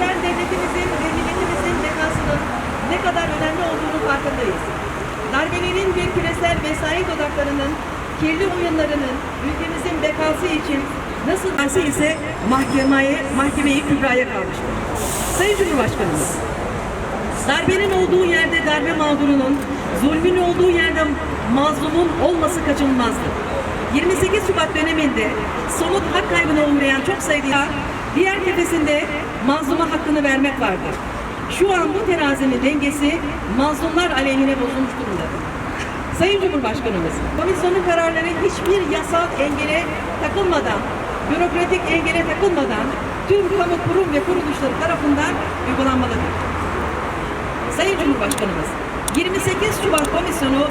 bizler devletimizin ve milletimizin ne kadar önemli olduğunu farkındayız. Darbelerin bir küresel vesayet odaklarının kirli oyunlarının ülkemizin bekası için nasıl dersi ise mahkemeye, mahkemeyi kübraya kalmıştır. Sayın Cumhurbaşkanımız, Darbenin olduğu yerde darbe mağdurunun, zulmün olduğu yerde mazlumun olması kaçınılmazdır. 28 Şubat döneminde somut hak kaybına uğrayan çok sayıda diğer tepesinde mazluma hakkını vermek vardır. Şu an bu terazinin dengesi mazlumlar aleyhine bozulmuş durumdadır. Sayın Cumhurbaşkanımız, komisyonun kararları hiçbir yasal engele takılmadan, bürokratik engele takılmadan tüm kamu kurum ve kuruluşları tarafından uygulanmalıdır. Sayın Cumhurbaşkanımız, 28 Şubat Komisyonu